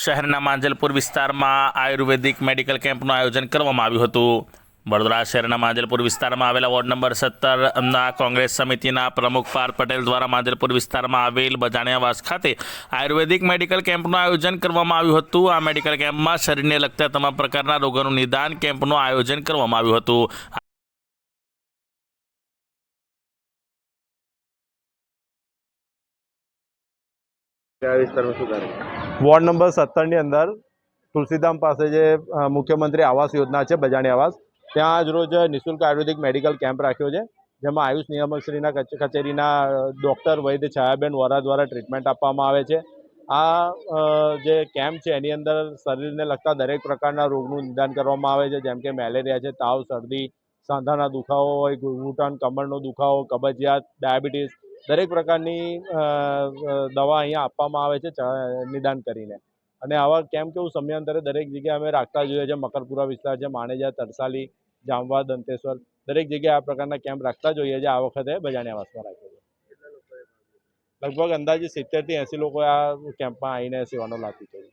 શહેરના માંજલપુર વિસ્તારમાં આયુર્વેદિક મેડિકલ કેમ્પનું આયોજન કરવામાં આવ્યું હતું. વડોદરા શહેરના માંજલપુર વિસ્તારમાં આવેલા વોર્ડ નંબર સત્તરના કોંગ્રેસ સમિતિના પ્રમુખ પાર્થ પટેલ દ્વારા માંજલપુર વિસ્તારમાં આવેલ બજાણિયાવાસ ખાતે આયુર્વેદિક મેડિકલ કેમ્પનું આયોજન કરવામાં આવ્યું હતું. આ મેડિકલ કેમ્પમાં શરીરને લગતા તમામ પ્રકારના રોગોનું નિદાન કેમ્પનું આયોજન કરવામાં આવ્યું હતું. વિસ્તારમાં શું કરે વોર્ડ નંબર સત્તરની અંદર તુલસીધામ પાસે જે મુખ્યમંત્રી આવાસ યોજના છે, બજાણી આવાસ, ત્યાં આજ રોજ નિઃશુલ્ક આયુર્વેદિક મેડિકલ કેમ્પ રાખ્યો છે, જેમાં આયુષ નિયામકશ્રીના કચે- કચેરીના ડૉક્ટર, વૈદ્ય છાયાબેન વોરા દ્વારા ટ્રીટમેન્ટ આપવામાં આવે છે. આ જે કેમ્પ છે, એની અંદર શરીરને લગતા દરેક પ્રકારના રોગનું નિદાન કરવામાં આવે છે, જેમ કે મેલેરિયા છે, તાવ, શરદી, સાંધાના દુખાવો હોય ઘૂંટણ કમરનો દુખાવો, કબજિયાત, ડાયાબિટીસ દરેક પ્રકારની દવા અહીંયા આપવામાં આવે છે નિદાન કરીને. અને આવા કેમ્પ કેવું સમયાંતરે દરેક જગ્યાએ અમે રાખતા જોઈએ છે મકરપુરા વિસ્તાર છે માણેજા તરસાલી જામવા દંતેશ્વર દરેક જગ્યાએ આ પ્રકારના કેમ્પ રાખતા જોઈએ છે આ વખતે બજાણી આવાસમાં રાખ્યો છે. લગભગ અંદાજે સિત્તેરથી એંસી લોકો આ કેમ્પમાં આવીને સેવાનો લાભ લીધો છે.